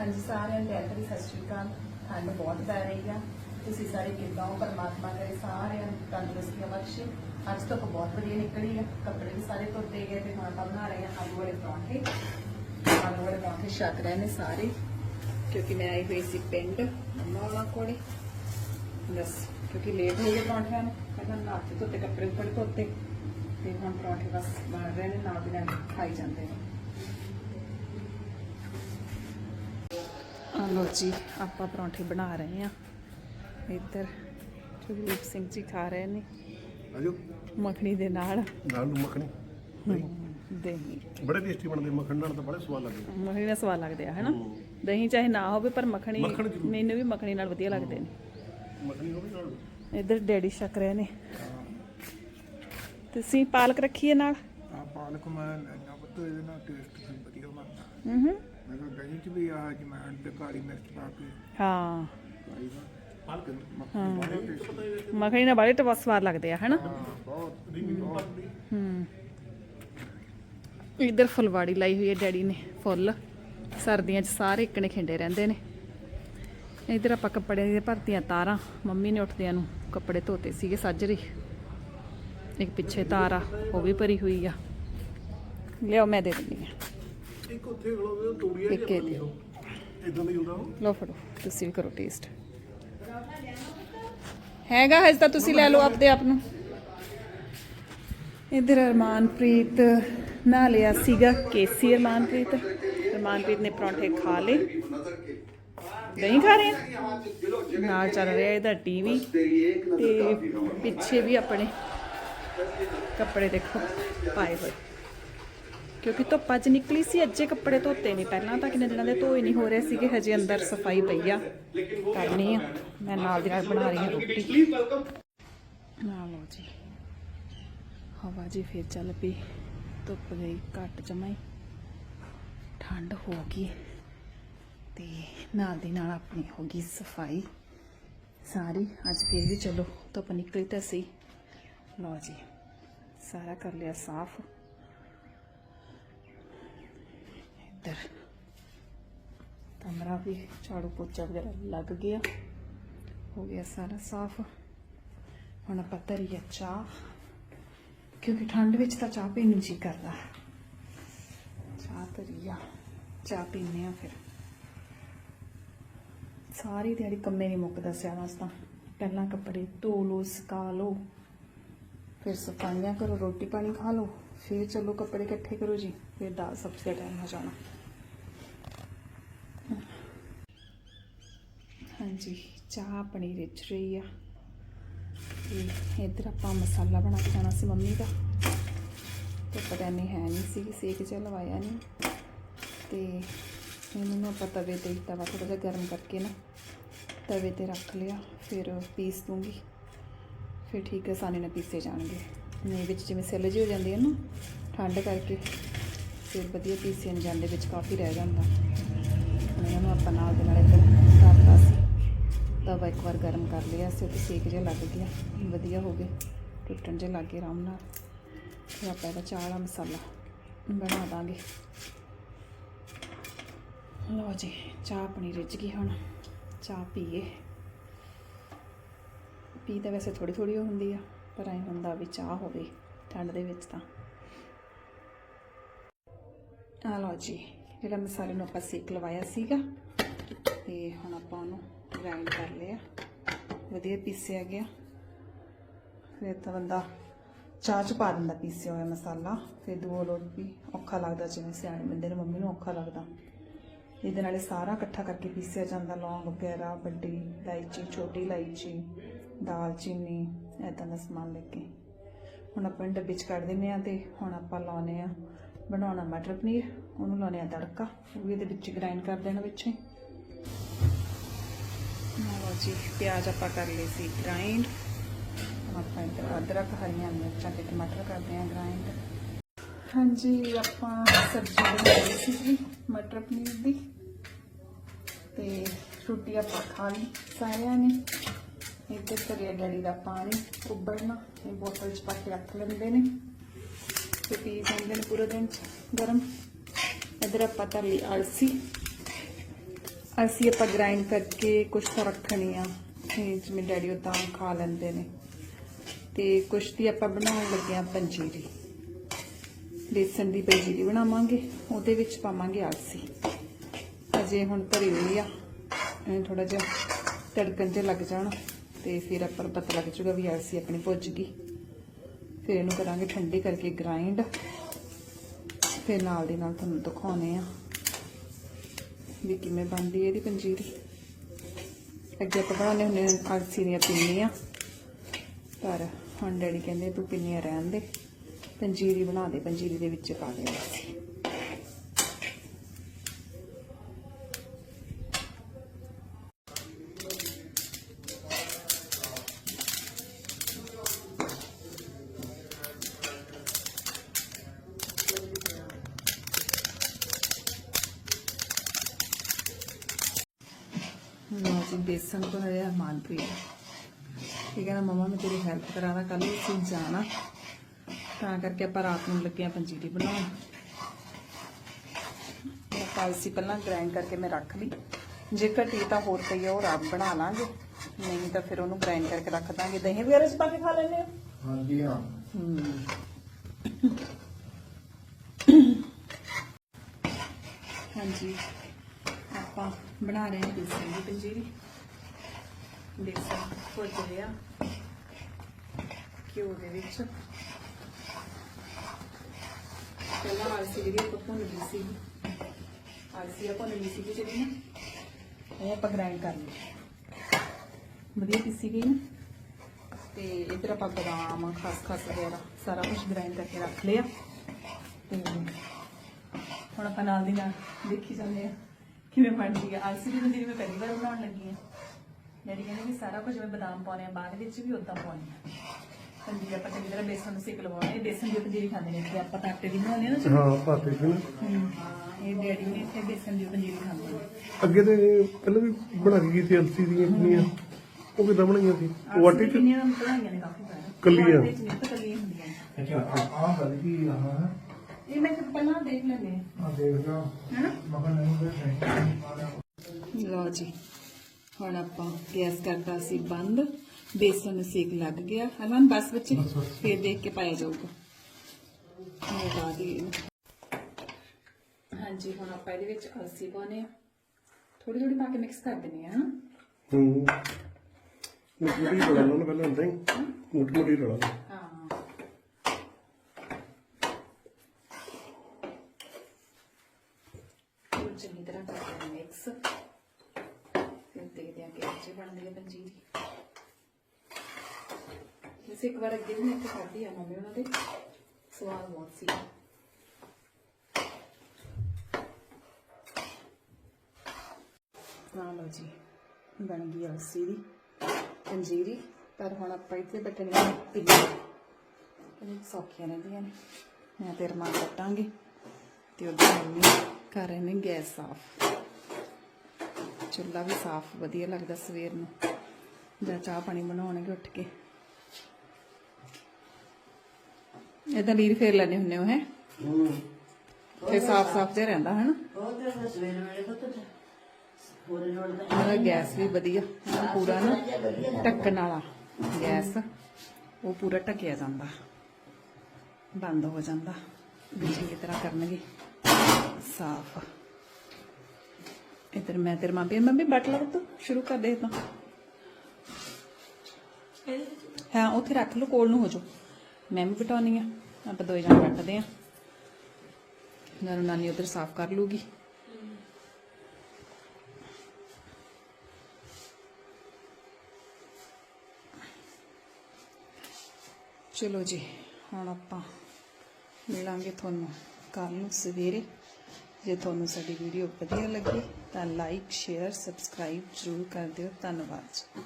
ਹਾਂਜੀ, ਸਾਰਿਆਂ ਨੂੰ ਪਿਆਰ ਭਰੀ ਸਤਿ ਸ਼੍ਰੀ ਅਕਾਲ। ਠੰਡ ਬਹੁਤ ਪੈ ਰਹੀ ਆ। ਤੁਸੀਂ ਸਾਰੇ ਕਿੱਦਾਂ ਹੋ? ਪਰਮਾਤਮਾ ਕਰੇ ਸਾਰਿਆਂ ਨੂੰ ਤੰਦਰੁਸਤੀਆਂ ਬਖਸ਼ੇ। ਅੱਜ ਧੁੱਪ ਬਹੁਤ ਵਧੀਆ ਨਿਕਲੀ ਆ। ਕੱਪੜੇ ਵੀ ਸਾਰੇ ਧੋਤੇ ਗਏ ਤੇ ਹੁਣ ਆਪਾਂ ਬਣਾ ਰਹੇ ਆ ਆਲੂ ਵਾਲੇ ਪਰੌਂਠੇ। ਆਲੂ ਵਾਲੇ ਪਰੌਂਠੇ ਛਕ ਰਹੇ ਨੇ ਸਾਰੇ, ਕਿਉਂਕਿ ਮੈਂ ਆਈ ਹੋਈ ਸੀ ਪਿੰਡ ਮੰਮਾ ਉਹਨਾਂ ਕੋਲੇ ਬਸ, ਕਿਉਂਕਿ ਲੇਟ ਹੋ ਗਏ ਪਰੌਂਠਿਆਂ ਨੂੰ। ਪਹਿਲਾਂ ਨਾਤੇ ਧੋਤੇ, ਕੱਪੜੇ ਉੱਪਰ ਧੋਤੇ। ਤੇ ਹੁਣ ਪਰੌਂਠੇ ਬਸ ਬਣ ਰਹੇ ਨੇ, ਨਾਲ ਦੀ ਨਾਲ ਖਾਈ ਜਾਂਦੇ ਨੇ। ਲੋ ਜੀ ਆਪਾਂ ਪਰੌਂਠੇ ਬਣਾ ਰਹੇ ਆ ਇੱਧਰ ਜਗਦੀਪ ਸਿੰਘ ਜੀ ਖਾ ਰਹੇ ਨੇ। ਆਜੋ। ਮੱਖਣੀ ਦੇ ਨਾਲ। ਨਾਲ ਨੂੰ ਮੱਖਣੀ। ਦਹੀਂ। ਬੜੇ ਟੇਸਟੀ ਬਣਦੇ ਮੱਖਣ ਨਾਲ ਤਾਂ ਬੜੇ ਸਵਾਦ ਲੱਗਦੇ। ਮੱਖਣੀ ਨਾਲ ਸਵਾਦ ਲੱਗਦੇ ਆ ਹਨਾ? ਦਹੀਂ ਚਾਹੇ ਨਾ ਹੋਵੇ ਪਰ ਮੱਖਣੀ। ਮੈਨੂੰ ਵੀ ਮੱਖਣੀ ਨਾਲ ਵਧੀਆ ਲੱਗਦੇ ਨੇ। ਮੱਖਣੀ ਹੋਵੇ ਨਾਲ। ਇੱਧਰ ਡੈਡੀ ਛਕ ਰਹੇ ਨੇ। ਤੁਸੀਂ ਪਾਲਕ ਰੱਖੀਏ ਨਾਲ? ਆ ਪਾਲਕ ਮੈਂ ਲੈਣਾ ਪੁੱਤ ਇਹਦੇ ਨਾਲ ਟੇਸਟ ਵੀ ਵਧੀਆ ਬਣਦਾ। ਹੂੰ ਹੂੰ। ਮੈਂ ਕਿਹਾ ਦਹੀਂ ਚ ਵੀ ਆ ਜਮੈਣ ਤੇ ਕਾਲੀ ਮਿਰਚ ਪਾ ਕੇ ਹਾਂ। ਦਾ। ਪਾਲਕ। ਮੱਖਣ ਨਾਲ ਬੜੇ ਟਵਾ ਸਵਾਦ ਲੱਗਦੇ ਆ ਹਨਾ? ਹਾਂ ਬਹੁਤ ਹੂੰ। ਇੱਧਰ ਫੁਲਵਾੜੀ ਲਾਈ ਹੋਈ ਹੈ ਡੈਡੀ ਨੇ ਫੁੱਲ। ਸਰਦੀਆਂ 'ਚ ਸਾਰੇ ਇੱਕਣੇ ਖਿੰਡੇ ਰਹਿੰਦੇ ਨੇ। ਇੱਧਰ ਆਪਾਂ ਕੱਪੜੇ ਦੀਆਂ ਭਰਤੀਆਂ ਤਾਰਾਂ। ਮੰਮੀ ਨੇ ਉੱਠਦਿਆਂ ਨੂੰ ਕੱਪੜੇ ਧੋਤੇ ਸੀਗੇ ਸਾਜਰੇ ਇੱਕ ਪਿੱਛੇ ਤਾਰ ਆ ਉਹ ਵੀ ਭਰੀ ਹੋਈ ਆ। ਲਿਆਓ ਮੈਂ ਦੇ ਦਿੰਦੀ ਆ। ਇੱਕ ਉੱਥੇ ਖਲੋ ਤੋੜੀਆ ਇੱਕ ਇਹ ਦਿਓ। ਇਦਾਂ ਦਾ ਹੀ ਹੁੰਦਾ ਉਹ। ਲਓ ਫੜੋ ਤੁਸੀਂ ਵੀ ਕਰੋ ਟੇਸਟ ਹੈਗਾ ਹਜੇ ਤਾਂ ਤੁਸੀਂ ਲੈ ਲਓ ਆਪਦੇ ਆਪ ਨੂੰ। ਇਧਰ ਅਰਮਾਨਪ੍ਰੀਤ ਨਾ ਲਿਆ ਸੀਗਾ ਕੇਸੀ ਅਰਮਾਨਪ੍ਰੀਤ। ਅਰਮਾਨਪ੍ਰੀਤ ਨੇ ਪਰੌਂਠੇ ਖਾ ਲਏ। ਦਹੀਂ ਖਾ ਰਹੇ ਆ? ਨਾਲ ਚੱਲ ਰਿਹਾ ਇਹਦਾ ਟੀਵੀ। ਤੇ ਪਿੱਛੇ ਵੀ ਆਪਣੇ ਕੱਪੜੇ ਦੇਖੋ ਪਾਏ ਹੋਏ। ਕਿਉਂਕਿ ਧੁੱਪ ਅੱਜ ਨਿਕਲੀ ਸੀ, ਅੱਜੇ ਕੱਪੜੇ ਧੋਤੇ ਨਹੀਂ ਪਹਿਲਾਂ ਤਾਂ ਕਿੰਨੇ ਦਿਨਾਂ ਦੇ ਧੋਏ ਨਹੀਂ ਹੋ ਰਹੇ ਸੀਗੇ, ਹਜੇ ਅੰਦਰ ਸਫ਼ਾਈ ਪਈ ਆ। ਕਰਨੀ ਆ, ਮੈਂ ਨਾਲ ਦੀ ਨਾਲ ਬਣਾ ਰਹੀ ਹਾਂ ਰੋਟੀ। ਨਾ ਲਓ ਜੀ। ਹਵਾ ਜੀ ਫੇਰ ਚੱਲ ਪਈ, ਧੁੱਪ ਗਈ ਘੱਟ ਜਮਾਈ। ਠੰਡ ਹੋ ਗਈ, ਤੇ ਨਾਲ ਦੀ ਨਾਲ ਆਪਣੀ ਹੋ ਗਈ ਸਫ਼ਾਈ। ਸਾਰੀ, ਅੱਜ ਫੇਰ ਵੀ ਚਲੋ, ਧੁੱਪ ਨਿਕਲੀ ਤਾਂ ਸੀ ਲਓ ਜੀ, ਸਾਰਾ ਕਰ ਲਿਆ ਸਾਫ਼। ਇੱਧਰ। ਕਮਰਾ ਵੀ ਝਾੜੂ ਪੋਚਾ ਵਗੈਰਾ ਲੱਗ ਗਿਆ। ਹੋ ਗਿਆ ਸਾਰਾ ਸਾਫ਼। ਹੁਣ ਆਪਾਂ ਧਰੀਏ ਚਾਹ, ਕਿਉਂਕਿ ਠੰਡ ਵਿੱਚ ਤਾਂ ਚਾਹ ਪੀਣ ਨੂੰ ਜੀ ਕਰਦਾ। ਚਾਹ ਧਰੀਆ, ਚਾਹ ਪੀਨੇ ਆ ਫਿਰ। ਸਾਰੀ ਦਿਹਾੜੀ ਕੰਮੇ ਨਹੀਂ ਮੁੱਕਦਾ ਸਿਆਣਾ ਤਾਂ। ਪਹਿਲਾਂ ਕੱਪੜੇ ਧੋ ਲਓ, ਸੁਕਾ ਲਓ, ਫਿਰ ਸਫਾਈਆਂ ਕਰੋ, ਰੋਟੀ ਪਾਣੀ ਖਾ ਲਓ, ਫਿਰ ਚਲੋ ਕੱਪੜੇ ਇਕੱਠੇ ਕਰੋ ਜੀ। ਫਿਰ ਦਾਲ ਸਬਜ਼ੀ ਦਾ ਟਾਈਮ ਹੋ ਜਾਣਾ ਹਾਂਜੀ ਚਾਹ ਆਪਣੀ ਰਿੱਝ ਰਹੀ ਆ ਤੇ ਇੱਧਰ ਆਪਾਂ ਮਸਾਲਾ ਬਣਾ ਕੇ ਜਾਣਾ ਸੀ ਮੰਮੀ ਦਾ ਤੇ ਪਤਾ ਨਹੀਂ ਹੈ ਨਹੀਂ ਸੀ ਸੇਕ ਜਿਹਾ ਲਵਾਇਆ ਨਹੀਂ ਤੇ ਇਹਨੂੰ ਨਾ ਆਪਾਂ ਤਵੇ ਤੇ ਤਵਾ ਥੋੜਾ ਜਿਹਾ ਗਰਮ ਕਰਕੇ ਨਾ ਤਵੇ ਤੇ ਰੱਖ ਲਿਆ ਫਿਰ ਪੀਸ ਦੂੰਗੀ ਫਿਰ ਠੀਕ ਹੈ ਆਸਾਨੀ ਨਾਲ ਪੀਸੇ ਜਾਣਗੇ ਨਹੀਂ ਵਿੱਚ ਜਿਵੇਂ ਸਿੱਲ ਜਿਹੀ ਹੋ ਜਾਂਦੀ ਹੈ ਨਾ ਠੰਡ ਕਰਕੇ ਫਿਰ ਵਧੀਆ ਪੀਸੇ ਨਹੀਂ ਜਾਂਦੇ ਵਿੱਚ ਕਾਫੀ ਰਹਿ ਜਾਂਦਾ। ਇਹਨਾਂ ਨੂੰ ਆਪਾਂ ਨਾਲ ਦੇ ਨਾਲ ਇੱਧਰ ਕਰਤਾ ਸੀ। ਤਵਾ ਇੱਕ ਵਾਰ ਗਰਮ ਕਰ ਲਿਆ ਸੀ ਤੇ ਸੇਕ ਜਿਹਾ ਲੱਗ ਗਿਆ। ਵਧੀਆ ਹੋ ਗਏ। ਟੁੱਟਣ ਜੇ ਲੱਗ ਗਏ ਆਰਾਮ ਨਾਲ। ਫਿਰ ਆਪਾਂ ਇਹਦਾ ਚਾਹ ਵਾਲਾ ਮਸਾਲਾ ਬਣਾ ਦਾਂਗੇ। ਲਓ ਜੀ, ਚਾਹ ਆਪਣੀ ਰਿੱਝ ਗਈ ਹੁਣ। ਚਾਹ ਪੀਏ। ਪੀ ਤਾਂ ਵੈਸੇ ਥੋੜੀ ਥੋੜੀ ਹੁੰਦੀ ਆ, ਪਰ ਐਂ ਹੁੰਦਾ ਵੀ ਚਾਹ ਹੋਵੇ ਠੰਡ ਦੇ ਵਿੱਚ ਤਾਂ। ਆ ਲਓ ਜੀ, ਜਿਹੜਾ ਮਸਾਲੇ ਨੂੰ ਆਪਾਂ ਸੇਕ ਲਵਾਇਆ ਸੀਗਾ, ਤੇ ਹੁਣ ਆਪਾਂ ਉਹਨੂੰ ਗ੍ਰਾਈਂਡ ਕਰ ਲਿਆ। ਵਧੀਆ ਪੀਸਿਆ ਗਿਆ। ਫਿਰ ਤਾਂ ਬੰਦਾ ਚਾਹ ਚ ਪਾ ਦਿੰਦਾ ਪੀਸਿਆ ਹੋਇਆ ਮਸਾਲਾ ਫਿਰ ਦੋ ਲੋਟ ਵੀ ਔਖਾ ਲੱਗਦਾ, ਜਿਵੇਂ ਸਿਆਣੇ ਬੰਦੇ ਨੂੰ ਮੰਮੀ ਨੂੰ ਔਖਾ ਲੱਗਦਾ। ਇਹਦੇ ਨਾਲੇ ਸਾਰਾ ਇਕੱਠਾ ਕਰਕੇ ਪੀਸਿਆ ਜਾਂਦਾ, ਲੌਂਗ ਵਗੈਰਾ, ਵੱਡੀ ਇਲਾਇਚੀ, ਛੋਟੀ ਇਲਾਇਚੀ, ਦਾਲਚੀਨੀ ਐਦਾਂ ਦਾ ਸਮਾਨ ਲੈ ਕੇ। ਹੁਣ ਆਪਾਂ ਡੱਬੇ 'ਚ ਕੱਢ ਦਿੰਨੇ ਆ ਤੇ ਹੁਣ ਆਪਾਂ ਲਾਉਨੇ ਆ ਬਣਾਉਣਾ ਮਟਰ ਪਨੀਰ, ਉਹਨੂੰ ਲਾਉਣੇ ਆ ਤੜਕਾ, ਉਹ ਵੀ ਇਹਦੇ ਵਿੱਚ ਗ੍ਰਾਈਂਡ ਕਰ ਦੇਣਾ ਵਿੱਚ। ਹੀ ਲਓ ਜੀ, ਪਿਆਜ਼ ਆਪਾਂ ਕਰ ਲਏ ਸੀ ਗ੍ਰਾਈਂਡ ਆਪਾਂ ਇੱਧਰ ਅਦਰਕ, ਹਰੀਆਂ ਮਿਰਚਾਂ ਤੇ ਟਮਾਟਰ ਕਰਦੇ ਆ ਗ੍ਰਾਈਂਡ ਹਾਂਜੀ, ਆਪਾਂ ਸਬਜ਼ੀ ਬਣਾਈ ਸੀ ਜੀ, ਮਟਰ ਪਨੀਰ ਦੀ। ਤੇ ਰੋਟੀ ਆਪਾਂ ਖਾ ਲਈ ਸਾਰਿਆਂ ਨੇ। ਇੱਧਰ ਕਰਿਆ ਡੈਡੀ ਦਾ ਪਾਣੀ ਉੱਬਲਣਾ, ਇਹ ਬੋਤਲ 'ਚ ਪਾ ਕੇ ਰੱਖ ਲੈਂਦੇ ਨੇ। ਤੇ ਪੀ ਜਾਂਦੇ ਨੇ ਪੂਰਾ ਦਿਨ 'ਚ ਗਰਮ ਇੱਧਰ ਆਪਾਂ ਧਰ ਲਈ ਅਲਸੀ ਅਸੀਂ ਆਪਾਂ ਗ੍ਰਾਈਂਡ ਕਰਕੇ ਕੁਛ ਤਾਂ ਰੱਖਣੀ ਆ ਜਿਵੇਂ ਡੈਡੀ ਉਹ ਖਾ ਲੈਂਦੇ ਨੇ ਤੇ ਕੁਛ ਦੀ ਆਪਾਂ ਬਣਾਉਣ ਲੱਗੇ ਆ ਪੰਜੀਰੀ ਬੇਸਣ ਦੀ ਪੰਜੀਰੀ ਬਣਾਵਾਂਗੇ ਉਹਦੇ ਵਿੱਚ ਪਾਵਾਂਗੇ ਅਲਸੀ ਅਜੇ ਹੁਣ ਭਰੀ ਹੋਈ ਆ ਇਹ ਥੋੜਾ ਜਿਹਾ ਤੜਕਣ ਤੇ ਲੱਗ ਜਾਣ ਤੇ ਫਿਰ ਆਪਾਂ ਪਤਾ ਲੱਗ ਜੂਗਾ ਵੀ ਅਲਸੀ ਆਪਣੀ ਭੁੱਜ ਗਈ ਫਿਰ ਇਹਨੂੰ ਕਰਾਂਗੇ ਠੰਡੀ ਕਰਕੇ ਗ੍ਰਾਈਂਡ ਫਿਰ ਨਾਲ ਦੀ ਨਾਲ ਤੁਹਾਨੂੰ ਦਿਖਾਉਣੇ ਆ ਵੀ ਕਿਵੇਂ ਬਣਦੀ ਹੈ ਇਹਦੀ ਪੰਜੀਰੀ। ਅੱਗੇ ਆਪਾਂ ਬਣਾਉਂਦੇ ਹੁੰਦੇ ਹਾਂ ਆਲਸੀ ਦੀਆਂ ਪਿੰਨੀਆਂ। ਪਰ ਹੁਣ ਡੈਡੀ ਕਹਿੰਦੇ ਤੂੰ ਪਿੰਨੀਆਂ ਰਹਿਣ ਦੇ। ਪੰਜੀਰੀ ਬਣਾ ਦੇ, ਪੰਜੀਰੀ ਦੇ ਵਿੱਚ ਪਾ ਦੇ ਆਲਸੀ ਲਓ ਜੀ ਬੇਸਨ ਤੋਂ ਹੈ ਮਾਨਪ੍ਰੀਤ ਠੀਕ ਹੈ ਨਾ ਮਮਾ ਮੈਂ ਤੇਰੀ ਹੈਲਪ ਕਰਾਣਾ ਕੱਲ ਨੂੰ ਅਸੀਂ ਜਾਣਾ। ਤਾਂ ਕਰਕੇ ਆਪਾਂ ਰਾਤ ਨੂੰ ਲੱਗੇ ਆ ਪੰਜੀਰੀ ਬਣਾਉਣ। ਇਹ ਪਾਲਸੀ ਪਹਿਲਾਂ ਗ੍ਰਾਈਂਡ ਕਰਕੇ ਮੈਂ ਰੱਖ ਲਈ। ਜੇ ਘਟੀ ਤਾਂ ਹੋਰ ਪਈ ਆ ਉਹ ਰਾਤ ਬਣਾ ਲਾਂਗੇ। ਨਹੀਂ ਤਾਂ ਫਿਰ ਉਹਨੂੰ ਗ੍ਰਾਈਂਡ ਕਰਕੇ ਰੱਖ ਦਾਂਗੇ। ਦਹੀਂ ਵਗੈਰਾ ਚ ਪਾ ਕੇ ਖਾ ਹੋ? ਹਾਂਜੀ ਹਾਂ। ਹਾਂਜੀ। ਆਪਾਂ ਬਣਾ ਰਹੇ ਹਾਂ ਬੇਸਣ ਦੀ ਪੰਜੀਰੀ। ਬੇਸਣ ਭੁੱਜ ਰਿਹਾ ਘਿਓ ਦੇ ਵਿੱਚ। ਪਹਿਲਾਂ ਆਲਸੀ ਜਿਹੜੀ ਆਪਾਂ ਭੁੰਨ ਲਈ ਸੀ। ਆਲਸੀ ਆਪਾਂ ਭੁੰਨ ਲਈ ਸੀ ਜਿਹੜੀ ਨਾ ਉਹ ਆਪਾਂ ਗ੍ਰਾਈਂਡ ਕਰ ਲਈ। ਵਧੀਆ ਪੀਸੀ ਗਈ ਨਾ। ਤੇ ਇਧਰ ਆਪਾਂ ਬਦਾਮ, ਖਸਖਸ ਵਗੈਰਾ, ਸਾਰਾ ਕੁਝ ਗ੍ਰਾਈਂਡ ਕਰਕੇ ਰੱਖ ਲਿਆ। ਤੇ ਹੁਣ ਆਪਾਂ ਨਾਲ ਦੀ ਨਾਲ ਦੇਖੀ ਜਾਂਦੇ ਆ। ਕਿਵੇਂ ਬਣਦੀ ਆ? ਆਲਸੀ ਦੀ ਪੰਜੀਰੀ ਮੈਂ ਪਹਿਲੀ ਵਾਰ ਬਣਾਉਣ ਲੱਗੀ ਆ। ਡੈਡੀ ਕਹਿੰਦੇ ਵੀ ਸਾਰਾ ਕੁਝ ਜਿਵੇਂ ਬਦਾਮ ਪਾਉਣੇ ਆ ਬਾਅਦ ਵਿੱਚ ਵੀ ਉਦਾਂ ਪਾਉਣੇ ਆ। ਪੰਜੀਰੀ ਆਪਾਂ ਚੰਗੀ ਤਰ੍ਹਾਂ ਬੇਸਣ ਨੂੰ ਸੇਕ ਲਵਾਉਣੇ ਆ ਬੇਸਣ ਦੀ ਪੰਜੀਰੀ ਖਾਂਦੇ ਨੇ ਤੇ ਆਪਾਂ ਤਾਂ ਆਟੇ ਦੀ ਬਣਾਉਂਦੇ ਆ ਨਾ ਹਾਂ ਭਾਤੇ ਸੀ ਨਾ। ਹਮ, ਇਹ ਡੈਡੀ ਨੇ ਇੱਥੇ ਬੇਸਣ ਦੀ ਪੰਜੀਰੀ ਖਾਂਦੇ ਨੇ। ਅੱਗੇ ਤੇ ਪਹਿਲਾਂ ਵੀ ਬਣਾ ਕੇ ਗਈ ਸੀ ਅਲਸੀ ਦੀਆਂ ਕਿੰਨੀਆਂ ਉਹ ਕਿਦਾਂ ਬਣਾਈਆਂ ਸੀ? ਉਹ ਆਟੇ ਚ? ਕਿੰਨੀਆਂ ਬਣਾਈਆਂ ਨੇ ਕਾਫੀ ਵਾਰ ਕੱਲੀਆਂ? ਆਟੇ ਚ ਨਹੀਂ ਤਾਂ ਕੱਲੀਆਂ ਹੁੰਦੀਆਂ ਨੇ। ਅੱਛਾ ਆਹ ਗੱਲ ਕੀ ਆਹ? ਇਹ ਮੈਂ ਕਿਹਾ ਪਹਿਲਾਂ ਦੇਖ ਲੈਂਦੇ ਆ ਆ ਦੇਖ ਲਾ ਹੈਨਾ? ਮਗਰ ਨਹੀਂ ਕੋਈ ਲਓ ਜੀ। ਹੁਣ ਆਪਾਂ ਗੈਸ ਕਰਤਾ ਸੀ ਬੰਦ। ਬੇਸਨ ਨੂੰ ਸੇਕ ਲੱਗ ਗਿਆ। ਹਲਵਾਨ ਬਸ ਵਿੱਚ ਫੇਰ ਦੇਖ ਕੇ ਪਾਇਆ ਜਾਊਗਾ। ਦੀ ਹਾਂਜੀ ਹੁਣ ਆਪਾਂ ਇਹਦੇ ਵਿੱਚ ਅਲਸੀ ਪਾਉਣੇ ਆ ਥੋੜੀ ਥੋੜੀ ਪਾ ਕੇ ਮਿਕਸ ਕਰ ਦਿੰਦੇ ਆ ਹੂੰ। ਮੁੱਠੀ ਮੁੱਠੀ ਰਲਾ ਲਓ ਨਾ ਪਹਿਲਾਂ ਏਦਾਂ ਹੀ। ਮੁੱਠੀ ਮੁੱਠੀ ਰਲਾ ਲਓ ਹਾਂ ਉਹ ਚੰਗੀ ਤਰ੍ਹਾਂ ਕਰ ਦਿੰਦੇ ਮਿਕਸ ਫਿਰ ਦੇਖਦੇ ਆ ਕਿ ਅੱਛੀ ਬਣਦੀ ਹੈ ਪੰਜੀਰੀ ਵੈਸੇ ਇੱਕ ਵਾਰ ਅੱਗੇ ਵੀ ਮੈਂ ਇੱਥੇ ਖਾਧੀ ਆ, ਮੰਮੀ ਉਹਨਾਂ ਦੇ। ਸਵਾਦ ਬਹੁਤ ਸੀ। ਹਾਂ ਲਓ ਜੀ, ਬਣ ਗਈ ਅਲਸੀ ਦੀ। ਪੰਜੀਰੀ, ਪਰ ਹੁਣ ਆਪਾਂ ਇੱਥੇ ਬਟਣੀਆਂ ਪਿੱਲੀ ਇਹ ਸੌਖੀਆਂ ਰਹਿੰਦੀਆਂ ਨੇ। ਮੈਂ ਤੇ ਰਮਾਨ ਕੱਟਾਂਗੇ ਤੇ ਉਧਰ ਮੰਮੀ ਕਰ ਰਹੇ ਨੇ ਗੈਸ ਸਾਫ਼। ਚੁੱਲ੍ਹਾ ਵੀ ਸਾਫ਼, ਵਧੀਆ ਲੱਗਦਾ ਸਵੇਰ ਨੂੰ। ਜਾਂ ਚਾਹ ਪਾਣੀ ਬਣਾਉਣਗੇ ਉੱਠ ਕੇ। ਇਦਾਂ ਲੀਰ ਫੇਰ ਲੈਣੇ ਹੁੰਨੇ ਹੋ ਹੈ? ਤੇ ਸਾਫ਼ ਸਾਫ਼ ਜਿਹਾ ਰਹਿੰਦਾ ਹਨਾ? ਉਹਦਾ ਗੈਸ ਵੀ ਵਧੀਆ ਪੂਰਾ ਨਾ ਢੱਕਣ ਵਾਲਾ ਗੈਸ। ਉਹ ਪੂਰਾ ਢੱਕਿਆ ਜਾਂਦਾ। ਬੰਦ ਹੋ ਜਾਂਦਾ। ਵੀ ਚੰਗੀ ਤਰ੍ਹਾਂ ਕਰਨਗੇ? ਸਾਫ਼। ਇਧਰ ਮੈਂ ਤੇਰੇ ਮਾਂ ਮੰਮੀ ਬਟ ਲਾ ਤੂੰ ਸ਼ੁਰੂ ਕਰ ਦੇ ਤਾਂ ਹਾਂ ਉੱਥੇ ਰੱਖ ਲਓ ਕੋਲ ਨੂੰ ਹੋ ਜਾਓ। ਮੈਂ ਵੀ ਬਟਾਉਣੀ ਆ। ਆਪਾਂ ਦੋਏ ਜਾਣੇ ਕੱਟਦੇ ਆ ਨਾਨੂੰ ਨਾਨੀ ਉਧਰ ਸਾਫ਼ ਕਰ ਲੂਗੀ ਚਲੋ ਜੀ, ਹੁਣ ਆਪਾਂ ਮਿਲਾਂਗੇ ਤੁਹਾਨੂੰ ਕੱਲ ਨੂੰ ਸਵੇਰੇ। ਜੇ ਤੁਹਾਨੂੰ ਸਾਡੀ ਵੀਡੀਓ ਵਧੀਆ ਲੱਗੀ ਤਾਂ ਲਾਈਕ, ਸ਼ੇਅਰ, ਸਬਸਕ੍ਰਾਈਬ ਜ਼ਰੂਰ ਕਰ ਦਿਓ। ਧੰਨਵਾਦ ਜੀ।